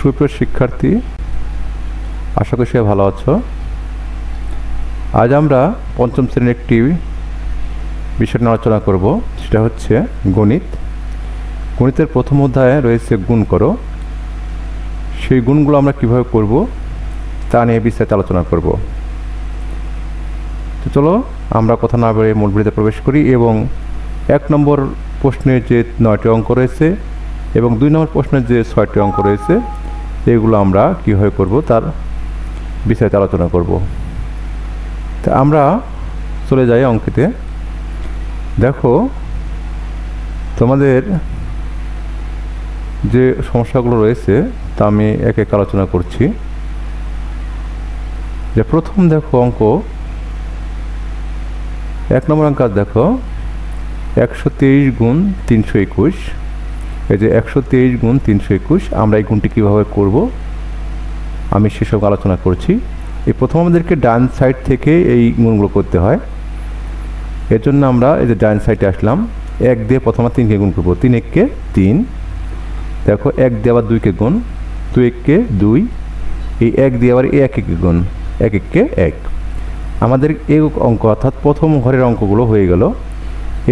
সুপ্রিয় শিক্ষার্থী, আশা করি সে ভালো আছো। আজ আমরা পঞ্চম শ্রেণির একটি বিষয় নিয়ে আলোচনা করব, সেটা হচ্ছে গণিত। গণিতের প্রথম অধ্যায়ে রয়েছে গুণ করো। সেই গুণগুলো আমরা কীভাবে করব, তা নিয়ে বিস্তারিত আলোচনা করব। তো চলো, আমরা কথা না বেড়ে মূল ভিডিওতে প্রবেশ করি এবং এক নম্বর প্রশ্নের যে নয়টি অঙ্ক রয়েছে এবং দুই নম্বর প্রশ্নের যে ছয়টি অঙ্ক রয়েছে এগুলো আমরা কীভাবে করব তার বিস্তারিত আলোচনা করব। তা আমরা চলে যাই অঙ্কিতে। দেখো, তোমাদের যে সমস্যাগুলো রয়েছে তা আমি এক এক আলোচনা করছি। যে প্রথম দেখো অঙ্ক, এক নম্বর অঙ্ক দেখো, একশো তেইশ গুণ তিনশো একুশ। এই যে একশো তেইশ গুণ তিনশো একুশ, আমরা এই গুণটি কীভাবে করব? আমি সেসব আলোচনা করছি। এই প্রথম আমাদেরকে ডান সাইড থেকে এই গুণগুলো করতে হয়। এর জন্য আমরা এই যে ডান সাইডে আসলাম, এক দিয়ে প্রথমে তিনকে গুণ করব। তিন এককে তিন, দেখো এক দিয়ে আবার দুইকে গুণ, দুই এককে দুই, এই এক দিয়ে আবার এক একে গুণ, এক এককে এক। আমাদের এই অঙ্ক অর্থাৎ প্রথম ঘরের অঙ্কগুলো হয়ে গেল।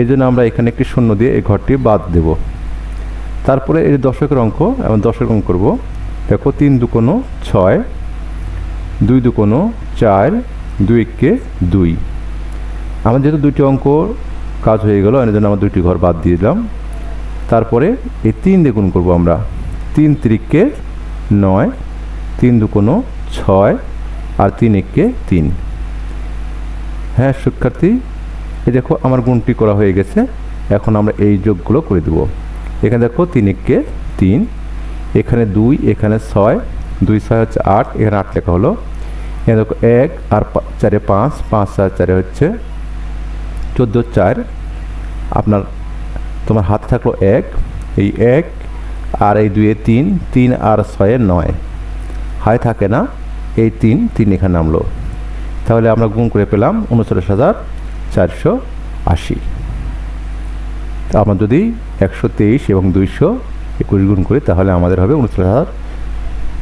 এই জন্য আমরা এখানে একটি শূন্য দিয়ে এই ঘরটি বাদ দেব। তারপরে এই দশকের অঙ্ক, এবং দশকের অঙ্ক করব। দেখো, তিন দু দুকোনো ছয়, দুই দু দুকোনো চার, দুই এককে দুই। আমার যেহেতু দুইটি অঙ্ক কাজ হয়ে গেল এর জন্য আমার দুইটি ঘর বাদ দিয়ে দিলাম। তারপরে এই তিন দিয়ে গুণ করব আমরা। তিন তিরিককে নয়, তিন দু দুকোনো ছয়, আর তিন এককে তিন। হ্যাঁ শিক্ষার্থী, এই দেখো, আমার গুণটি করা হয়ে গেছে। এখন আমরা এই যোগগুলো করে দেবো। এখানে দেখো তিন এককে তিন, এখানে দুই, এখানে ছয়, দুই ছয় হচ্ছে আট, এখানে আট লেখা হলো। এখানে দেখো এক আর চারে পাঁচ পাঁচ চার চারে হচ্ছে চোদ্দ, চার। আপনার, তোমার হাতে থাকল এক, এই এক আর এই দুয়ে তিন তিন আর ছয়ে নয়। হায় থাকে না, এই তিন তিন এখানে নামলো। তাহলে আমরা গুণ করে পেলাম উনচল্লিশ হাজার চারশো আশি। আমরা যদি একশো তেইশ এবং দুইশো একুশ গুণ করি, তাহলে আমাদের হবে উনচল্লিশ হাজার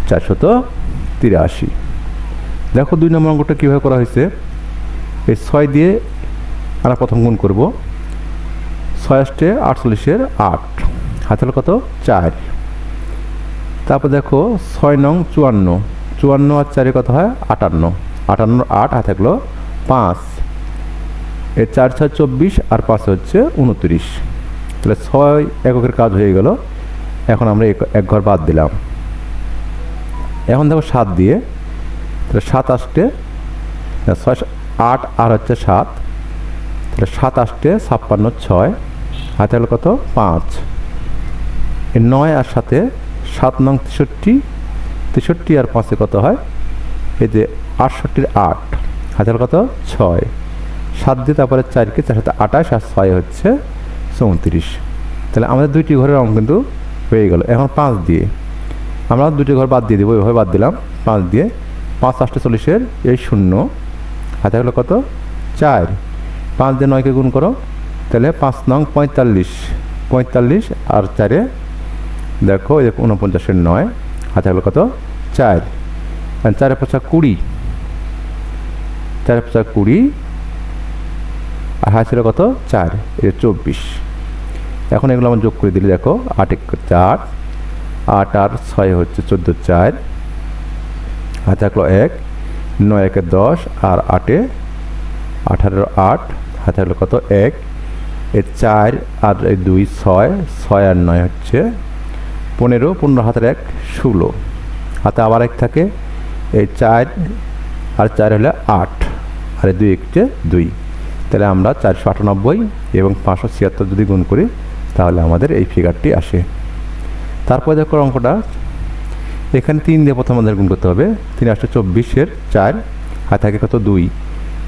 চারশত তিরাশি। দেখো দুই নম্বর অঙ্কটা কীভাবে করা হয়েছে। এই ছয় দিয়ে আমরা প্রথম গুণ করব। ছয় আষ্টে আটচল্লিশের আট। হাতে হলো কত? চার। তারপর দেখো ছয় নং চুয়ান্ন। চুয়ান্ন আর চারে কত হয়? আটান্ন। আটান্ন আট, হাতে থাকল পাঁচ। এই চার ছয় চব্বিশ আর পাঁচ হচ্ছে উনত্রিশ। তাহলে ছয় এককের কাজ হয়ে গেল। এখন আমরা এক- ঘর বাদ দিলাম। এখন দেখো সাত দিয়ে, তাহলে সাত আসতে ছয় আট আর হচ্ছে সাত, তাহলে সাত আসতে ছাপ্পান্ন ছয় হাতে হলো কত? পাঁচ। এই নয় আর সাথে সাত নং তেষট্টি তেষট্টি আর পাঁচে কত হয়? এই যে আটষট্টির আট হাতে হলো কত? ছয়। সাত দিয়ে তারপরে চারকে চার সাথে আঠাশ আর ছয় হচ্ছে চৌত্রিশ। তাহলে আমাদের দুইটি ঘরের অঙ্ক কিন্তু হয়ে গেল। এখন পাঁচ দিয়ে। আমরা দুটি ঘর বাদ দিয়ে দেবো, এভাবে বাদ দিলাম। পাঁচ দিয়ে পাঁচ আটটা চল্লিশের এই শূন্য। হাতে হলো কত? চার। পাঁচ দিয়ে নয়কে গুণ করো। তাহলে পাঁচ নং পঁয়তাল্লিশ। পঁয়তাল্লিশ আর চারে দেখো, এই উনপঞ্চাশের নয়। হাতে হলো কত? চার। চারে পাঁচা কুড়ি। চারে পাঁচা কুড়ি আর হাতে ছিল কত? চার এটা চব্বিশ। এখন এগুলো আমরা যোগ করে দিলে দেখো, আট এক চার, আট আর ছয় হচ্ছে চোদ্দ চার। হাতে থাকল এক, নয় একে দশ, আর আটে আঠারো আট হাতে থাকল কত? এক। এ চার আর দুই ছয় ছয় আর নয় হচ্ছে পনেরো পনেরো হাতের এক ষোলো। হাতে আবার এক থাকে, এই চার আর চার হলে আট, আর দুই একটে দুই। তাহলে আমরা চারশো আটানব্বই এবং পাঁচশো ছিয়াত্তর যদি গুণ করি, তাহলে আমাদের এই ফিগারটি আসে। তারপরে দেখো অঙ্কটা। এখানে তিন দিয়ে প্রথম আমাদের গুণ করতে হবে। তিন আটশো চব্বিশের চার, হাতে থাকে কত দুই।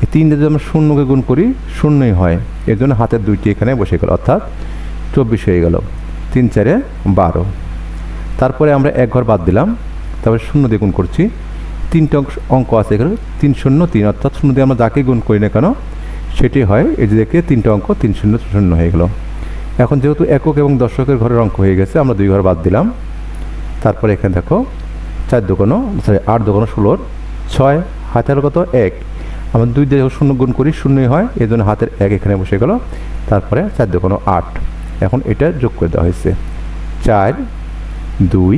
এই তিন দিয়ে যদি আমরা শূন্যকে গুণ করি, শূন্যই হয়। এর জন্য হাতের দুইটি এখানে বসে গেল, অর্থাৎ চব্বিশ হয়ে গেল। তিন চারে বারো। তারপরে আমরা এক ঘর বাদ দিলাম, তারপরে শূন্য দিয়ে গুণ করছি। তিনটে অঙ্ক আছে এখানে, তিন শূন্য তিন, অর্থাৎ শূন্য দিয়ে আমরা যাকে গুণ করি না কেন সেটি হয় যে দেখে তিনটে অঙ্ক, তিন শূন্য শূন্য হয়ে গেল। এখন যেহেতু একক এবং দশকের ঘরের অঙ্ক হয়ে গেছে, আমরা দুই ঘর বাদ দিলাম। তারপরে এখানে দেখো, চার দোকানো সরি আট দোকানো ষোলোর ছয়, হাতের কত এক। আমরা দুই দিয়ে শূন্য গুণ করি, শূন্যই হয়, এই জন্য হাতের এক এখানে বসে গেল। তারপরে চার দোকানো আট। এখন এটা যোগ করে দেওয়া হয়েছে। চার, দুই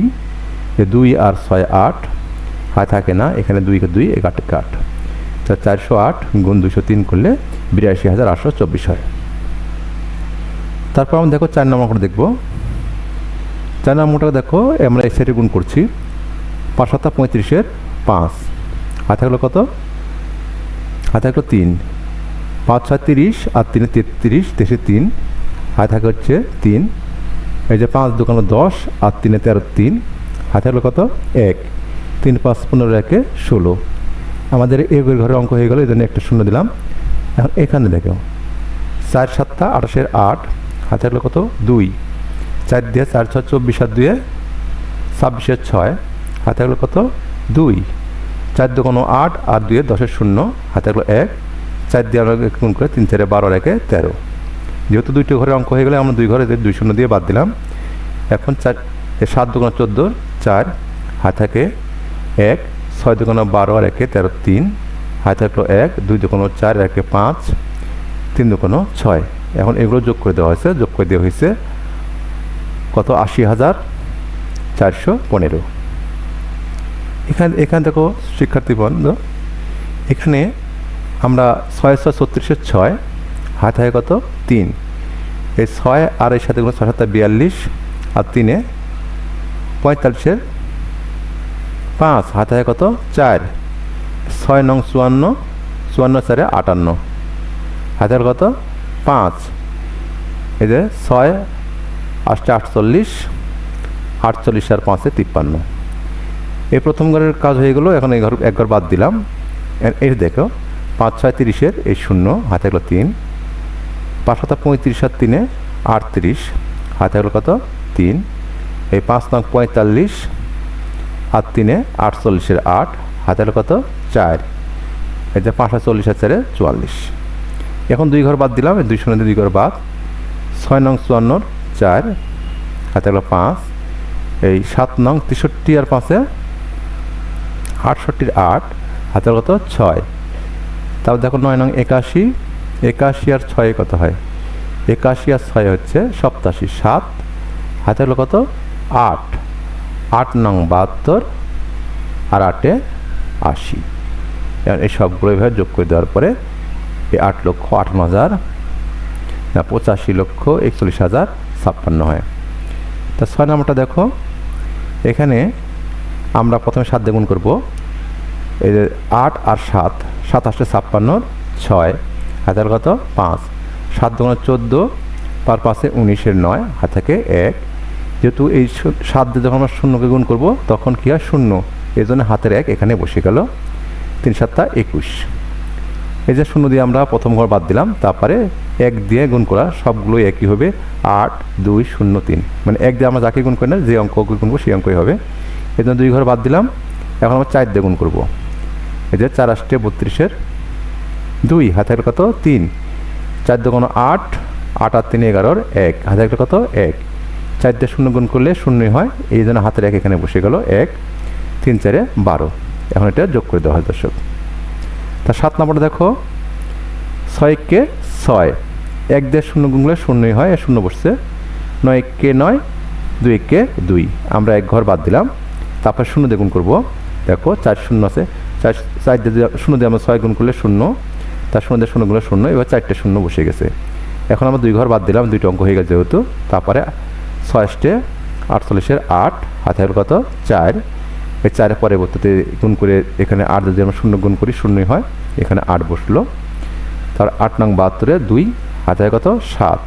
দুই আর ছয় আট। হাত থাকে না, এখানে দুই দুই এক আট আট তা চারশো আট গুণ দুশো তিন করলে বিরাশি হাজার আটশো চব্বিশ হয়। তারপর আমরা দেখো চার নম্বর দেখব। চার নম্বরটা দেখো, আমরা এই সাইডে গুণ করছি পাঁচ সাতটা পঁয়ত্রিশের পাঁচ। হাতে থাকল কত? হাতে থাকল তিন। পাঁচ ছয় তিরিশ, আর তিনে তেত্রিশ, দেশে তিন। হাতে থাকে হচ্ছে তিন। এই যে পাঁচ দোকানো দশ, আর তিনে তেরো তিন। হাতে থাকল কত? এক। তিন পাঁচ পনেরো একে ষোলো। আমাদের এগুলোর ঘরে অঙ্ক হয়ে গেল, এই জন্য একটা শূন্য দিলাম। এখন এখানে দেখো, চার সাতটা আঠাশের আট, হাতে হলো কত? দুই। চার দিয়ে চার ছয়, চব্বিশ আর দুয়ে ছাব্বিশের ছয়, হাতে হলো কত? দুই। চার দোকানো আট আর দুয়ে দশের শূন্য, হাতে হলো এক। চার দিয়ে আমরা গুণ করে তিন চারে বারো একে তেরো। যেহেতু দুইটি ঘরে অঙ্ক হয়ে গেলে আমরা দুই ঘরে দুই শূন্য দিয়ে বাদ দিলাম। এখন চার সাত দোকানো চোদ্দ, চার, হাতে থাকে এক। ছয় দোকানো বারো আর একে তেরো তিন। হাই থাকল এক, দুই দোকানো চার একে পাঁচ, তিন দোকানো ছয়। এখন এগুলো যোগ করে দেওয়া হয়েছে, যোগ করে দেওয়া হয়েছে কত? আশি হাজার চারশো পনেরো। এখানে এখান দেখো শিক্ষার্থী বন্ধ। এখানে আমরা ছয় ছয় ছত্রিশের ছয় হাত হয় কত? তিন। এই ছয় আর এর সাথে কোনো ছয় সাতটা বিয়াল্লিশ আর তিনে পঁয়তাল্লিশের পাঁচ, হাতে হয় কত? চার। ছয় নং চুয়ান্ন চুয়ান্ন চারে আটান্ন। হাতের কত? পাঁচ। এই যে ছয় আটটা আটচল্লিশ আটচল্লিশ আর পাঁচে তিপ্পান্ন। এই প্রথম ঘরের কাজ হয়ে গেলো, এখন এই ঘর, এক ঘর বাদ দিলাম। এই দেখো, পাঁচ, ছয়, তিরিশের, এই শূন্য, হাতে গেলো তিন। পাঁচ, সাত পঁয়ত্রিশ আর তিনে আটত্রিশ, হাতে গেলো কত? তিন। এই পাঁচ নং পঁয়তাল্লিশ আর তিনে আটচল্লিশের আট, হাতের কত? চার। এই যে পাঁচশো চল্লিশ আর চারে চুয়াল্লিশ। এখন দুই ঘর বাদ দিলাম দুই শূন্য দুই ঘর বাদ। ছয় নং চুয়ান্নর চার হাতে গেলো পাঁচ। এই সাত নং তেষট্টি আর পাঁচে আটষট্টির আট, হাতের কত? ছয়। তারপর দেখো নয় নং একাশি একাশি আর ছয়ে কত হয়? একাশি আর ছয় হচ্ছে সপ্তাশি, সাত। হাতের হলো কত? আট। আট নং বাহাত্তর আর আটে আশি। এই সবগুলো এভাবে যোগ করে দেওয়ার পরে এই আট লক্ষ আটান্ন হাজার, না, পঁচাশি লক্ষ একচল্লিশ হাজার ছাপ্পান্ন হয়। তা ছয় নম্বরটা দেখো। এখানে আমরা প্রথমে সাত দিয়ে গুণ করব। এই যে আট আর সাত সাত আসলে ছাপ্পান্নর ছয় হাতের কত? পাঁচ। সাত দোকানে চোদ্দ পার পাশে উনিশের নয় হাত থেকে এক। যেহেতু এই সাত দিয়ে যখন আমরা শূন্যকে গুণ করব, তখন কী হয়? শূন্য। এই জন্য হাতের এক এখানে বসে গেল। তিন সাতটা একুশ। এই যে শূন্য দিয়ে আমরা প্রথম ঘর বাদ দিলাম, তারপরে এক দিয়ে গুণ করা সবগুলো একই হবে। আট, দুই, শূন্য, তিন। মানে এক দিয়ে আমরা যাকে গুণ করি না, যে অঙ্ক গুনবো সেই অঙ্কই হবে। এই জন্য দুই ঘর বাদ দিলাম। এখন আমরা চার দিয়ে গুণ করব। এই যে চার আষ্টে বত্রিশের। দুই, হাতের কত? তিন। চার দোকানো আট আট আর তিন এগারোর এক। একটা কত? এক। চার দিয়ে শূন্য গুণ করলে শূন্যই হয়। এই জন্য হাতের এক এখানে বসে গেল। এক, তিন, চারে বারো। এখন এটা যোগ করে দেওয়া হয় দর্শক। তা সাত নম্বরটা দেখো। ছয়কে ছয়। এক দেড় শূন্য গুণ করলে শূন্যই হয় শূন্য বসছে। নয় কে নয় দুই কে দুই। আমরা এক ঘর বাদ দিলাম। তারপর শূন্য দিয়ে গুণ করব। দেখো, চার শূন্য আছে। চার চার দিয়ে- শূন্য দিয়ে আমরা ছয় গুণ করলে শূন্য। তার শূন্য দিয়ে শূন্য গুণলে শূন্য। এবার চারটে শূন্য বসে গেছে। এখন আমরা দুই ঘর বাদ দিলাম। দুইটা অঙ্ক হয়ে গেছে যেহেতু। তারপরে ছয়ষ্টে আটচল্লিশের আট হাতে হলো কত? চার। এই চারের পরবর্তীতে গুণ করে এখানে আট যদি আমরা শূন্য গুণ করি, শূন্যই হয়, এখানে আট বসল। তার আট নং বাহাত্তরে দুই হাতে কত? সাত।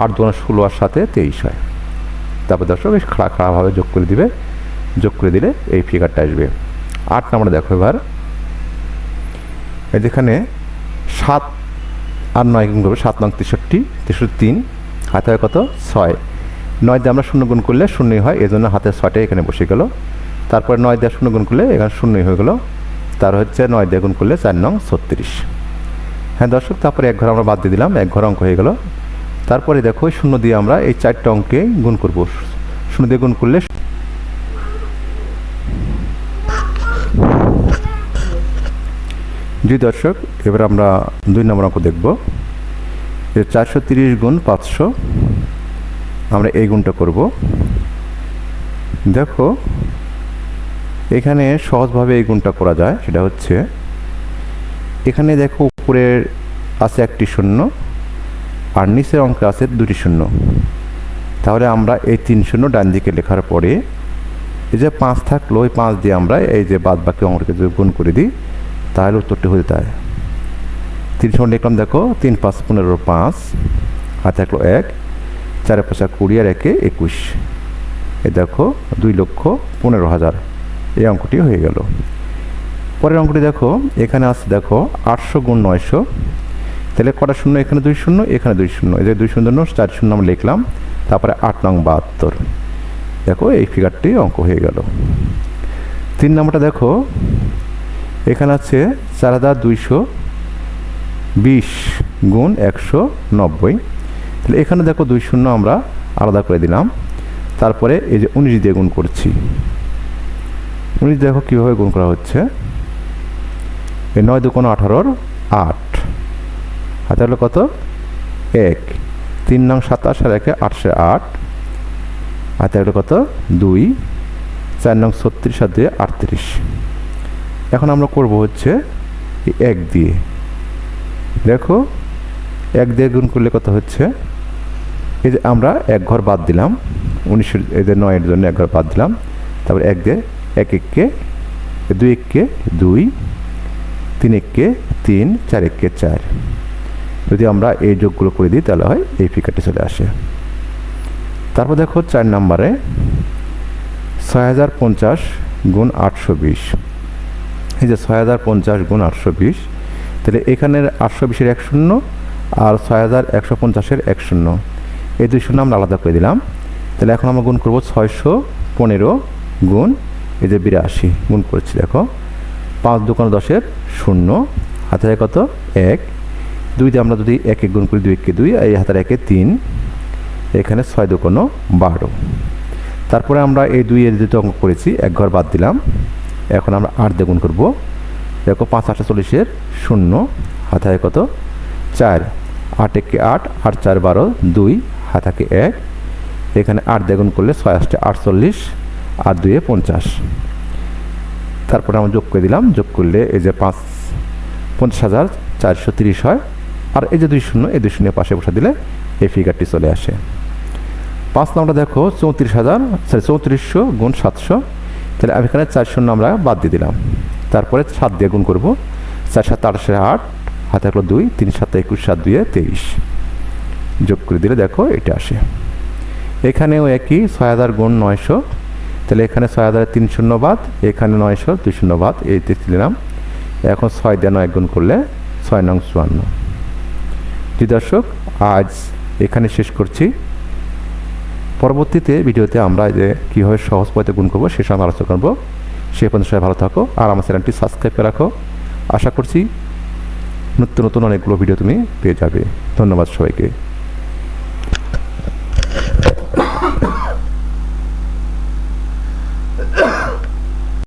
আট দু ষোলো আর সাথে তেইশ হয়। তারপর দর্শক, বেশ খাড়া খাড়াভাবে যোগ করে দিবে, যোগ করে দিলে এই ফিগারটা আসবে। আট নম্বরে দেখো এবার। যেখানে সাত আর নয় গুণ করবে, সাত নং তেষট্টি তেষট্টি তিন হাতে কত? ছয়। নয় দিয়ে আমরা শূন্য গুণ করলে শূন্যই হয়, এজন্য হাতে ছয়টাই এখানে বসে গেল। তারপরে নয় দিয়ে শূন্য গুণ করলে এখানে শূন্যই হয়ে গেলো। তার হচ্ছে নয় দিয়ে গুণ করলে চার নং ছত্রিশ। হ্যাঁ দর্শক, তারপরে এক ঘর আমরা বাদ দিয়ে দিলাম, এক ঘর অঙ্ক হয়ে গেল। তারপরে দেখো, শূন্য দিয়ে আমরা এই চারটা অঙ্কে গুণ করব। শূন্য দিয়ে গুণ করলে জি দর্শক, এবার আমরা দুই নম্বর অঙ্ক দেখব। চারশো তিরিশ গুণ পাঁচশো। আমরা এই গুণটা করব। দেখো, এখানে সহজভাবে এই গুণটা করা যায়, সেটা হচ্ছে, এখানে দেখো উপরের আছে একটি শূন্য, আর নিচের অঙ্কে আছে দুটি শূন্য। তাহলে আমরা এই তিন শূন্য ডান দিকে লেখার পরে, এই যে পাঁচ থাকল, ওই পাঁচ দিয়ে আমরা এই যে বাদ বাকি অঙ্কটাকে যদি গুণ করে দিই, তাহলে উত্তরটি হয়ে যায়। তিন শূন্য লিখলাম, দেখো, তিন পাঁচ পনেরো পাঁচ, আর থাকল এক। চারে পাঁচা কুড়ি আর একে একুশ। এ দেখো, দুই লক্ষ পনেরো হাজার। এই অঙ্কটি হয়ে গেল। পরের অঙ্কটি দেখো, এখানে আছে দেখো, আটশো গুণ নয়শো। তাহলে কটা শূন্য? এখানে দুই শূন্য, এখানে দুই শূন্য। এদের দুই শূন্য চার শূন্য আমরা লিখলাম। তারপরে আট নং বাহাত্তর। দেখো, এই ফিগারটি অঙ্ক হয়ে গেল। তিন নম্বরটা দেখো, এখানে আছে চার হাজার দুইশো বিশ গুণ একশো নব্বই। তাহলে এখানে দেখো দুই শূন্য আমরা আলাদা করে দিলাম। তারপরে এই যে উনিশ দিয়ে গুণ করছি। উনিশ দেখো কীভাবে গুণ করা হচ্ছে? এই নয় দু কোনো আঠারোর আট। হাতে হলো কত? এক। তিন নং সাতাশ আর একে আটশো আট। হাতে হলো কত? দুই। চার নং ছত্রিশ আর দুই আটত্রিশ। এখন আমরা করব হচ্ছে এক দিয়ে। দেখো, এক দিয়ে গুণ করলে কত হচ্ছে? এই যে আমরা এক ঘর বাদ দিলাম উনিশের এদের নয়ের জন্য এক ঘর বাদ দিলাম, তারপর এক দিয়ে এক এককে, দুই এককে দুই, তিন এককে তিন, চার এককে চার। যদি আমরা এই যোগগুলো করে দিই, তাহলে হয় এই ফিকারটি চলে আসে। তারপর দেখো চার নম্বরে ছয় হাজার পঞ্চাশ গুণ আটশো বিশ। এই যে ছয় হাজার পঞ্চাশ গুণ আটশো বিশ, তাহলে এখানের আটশো বিশের এক শূন্য আর ছয় হাজার একশো পঞ্চাশের এক শূন্য। এই দুই শূন্য আমরা আলাদা করে দিলাম। তাহলে এখন আমরা গুণ করব ছয়শো পনেরো গুণ এই যে বিরাশি, গুণ করছি দেখো। পাঁচ দোকানো দশের শূন্য হাতে কত? এক। দুই দিয়ে আমরা যদি এক এক গুণ করি দুই একে দুই, এই হাতের একে তিন। এখানে ছয় দোকানো বারো। তারপরে আমরা এই দুই এর দুটো অঙ্ক করেছি, এক ঘর বাদ দিলাম। এখন আমরা আট দিয়ে গুণ করব। দেখো পাঁচ আটশো চল্লিশের শূন্য হাতায় কত? চার। আট একে আট আট চার বারো, দুই। হাতাকে এক। এখানে আট দ্বিগুণ করলে ছয় আটটে আটচল্লিশ আর দুয়ে পঞ্চাশ। তারপরে আমরা যোগ করে দিলাম, যোগ করলে এই যে পাঁচ, পঞ্চাশ হাজার চারশো তিরিশ হয়। আর এই যে দুই শূন্য, এই দুই শূন্য পাশে বসে দিলে এই ফিগারটি চলে আসে। পাঁচ নম্বরটা দেখো, চৌত্রিশ হাজার সরি চৌত্রিশশো গুণ সাতশো। তাহলে আমি এখানে চার শূন্য আমরা বাদ দিয়ে দিলাম। তারপরে সাত দিয়ে গুণ করব। চার সাত আটশো আট, হাতে রাখল দুই, তিন সাত একুশ, সাত দুয়ে তেইশ। যোগ করে দিলে দেখো এটা আসে। এখানেও একই, ছয় হাজার গুণ নয়শো। তাহলে এখানে ছয় হাজার তিন শূন্য বাদ, এখানে নয়শো, দুই শূন্য বাদ, এই দিলাম। এখন ছয় দিয়ে নয় গুণ করলে ছয় নং চুয়ান্ন। জি দর্শক, আজ এখানে শেষ করছি। পরবর্তীতে ভিডিওতে আমরা যে কীভাবে সহজ পথে গুণ করব সে সময় আলোচনা করব। সে পর্যন্ত সবাই ভালো থাকো আর আমার চ্যানেলটি সাবস্ক্রাইব করে রাখো। আশা করছি নতুন নতুন অনেকগুলো ভিডিও তুমি পেয়ে যাবে। ধন্যবাদ সবাইকে।